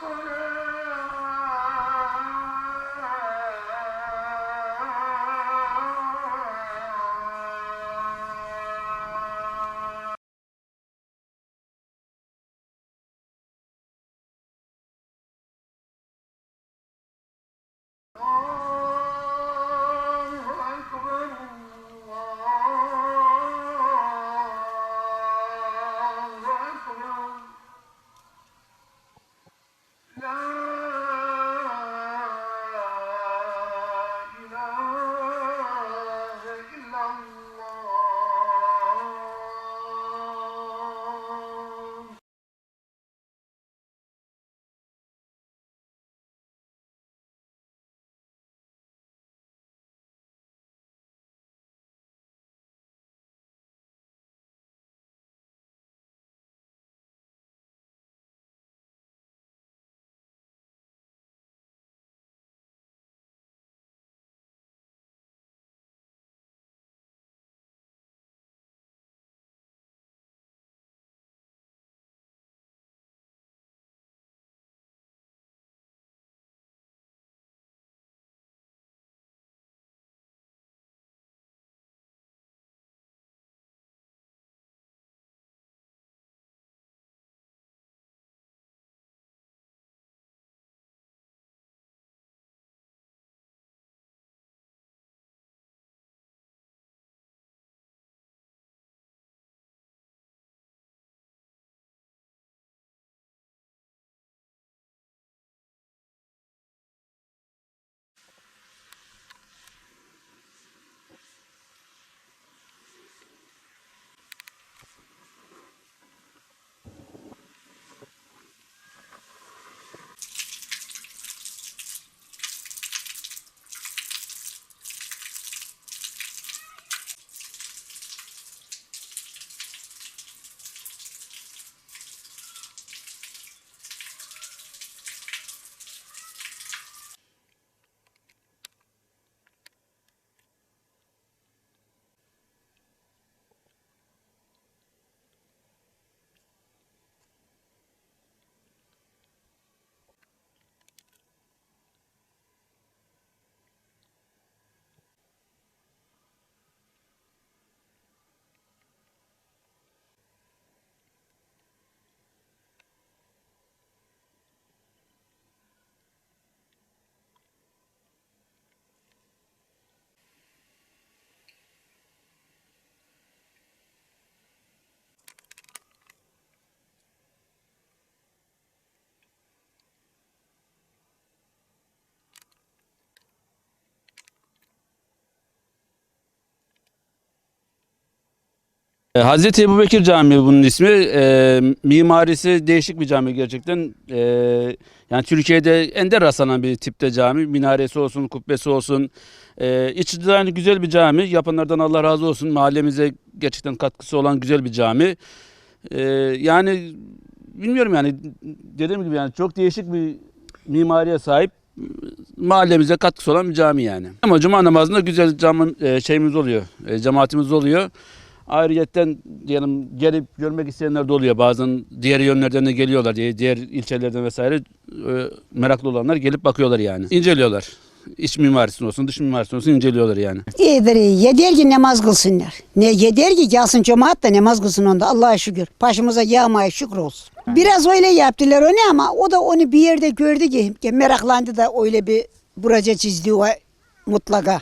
for No. E, Hazreti Ebubekir Camii bunun ismi. E, mimarisi değişik bir cami gerçekten. E, yani Türkiye'de ender rastlanan bir tipte cami. Minaresi olsun, kubbesi olsun. E, iç dizaynı güzel bir cami. Yapanlardan Allah razı olsun. Mahallemize gerçekten katkısı olan güzel bir cami. E, yani bilmiyorum yani dediğim gibi yani çok değişik bir mimariye sahip mahallemize katkısı olan bir cami yani. Ama cuma namazında güzel camın e, şeyimiz oluyor. E, cemaatimiz oluyor. Ayrıyetten diyelim gelip görmek isteyenler de oluyor. Bazen diğer yönlerden de geliyorlar. diye Diğer ilçelerden vesaire e, meraklı olanlar gelip bakıyorlar yani. İnceliyorlar. İç mimarisini olsun, dış mimarisini olsun inceliyorlar yani. İyidir iyi. Yeter ki namaz kılsınlar. Ne yeter ki gelsin cemaat da namaz kılsın onda Allah'a şükür. Başımıza yağmaya şükür olsun. Biraz öyle yaptılar onu ama o da onu bir yerde gördü ki, ki meraklandı da öyle bir buraca çizdi o mutlaka.